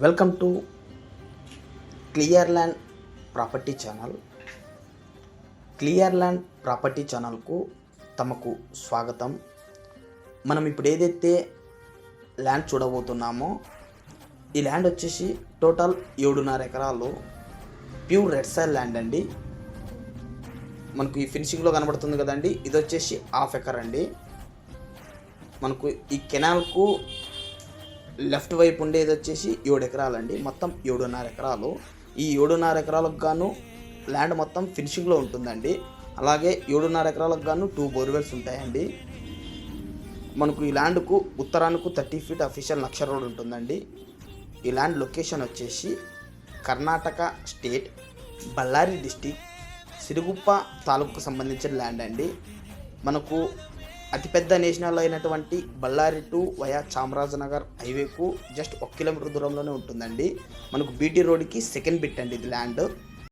Welcome to clear land property channel. Clear land property ఛానల్కు తమకు స్వాగతం. మనం ఇప్పుడు ఏదైతే ల్యాండ్ చూడబోతున్నామో ఈ ల్యాండ్ వచ్చేసి టోటల్ ఏడున్నర ఎకరాలు. ప్యూర్ రెడ్ సైల్ ల్యాండ్ అండి. మనకు ఈ ఫినిషింగ్లో కనబడుతుంది కదండి ఇది వచ్చేసి హాఫ్ ఎకర్ అండి. మనకు ఈ కెనాల్కు లెఫ్ట్ వైపు ఉండేది వచ్చేసి ఏడు ఎకరాలండి. మొత్తం ఏడున్నర ఎకరాలు. ఈ ఏడున్నర ఎకరాలకు గాను ల్యాండ్ మొత్తం ఫినిషింగ్లో ఉంటుందండి. అలాగే ఏడున్నర ఎకరాలకు గాను టూ బోర్వెల్స్ ఉంటాయండి. మనకు ఈ ల్యాండ్కు ఉత్తరానికి థర్టీ ఫీట్ అఫీషియల్ నక్ష రోడ్ ఉంటుందండి. ఈ ల్యాండ్ లొకేషన్ వచ్చేసి కర్ణాటక స్టేట్ బళ్ళారి డిస్టిక్ సిరుగుప్ప తాలూకు సంబంధించిన ల్యాండ్ అండి. మనకు అతిపెద్ద నేషనల్ అయినటువంటి బళ్ళారి టు వయా చామరాజనగర్ హైవేకు జస్ట్ ఒక కిలోమీటర్ దూరంలోనే ఉంటుందండి. మనకు బీటీ రోడ్కి సెకండ్ బిట్ అండి ఇది ల్యాండ్.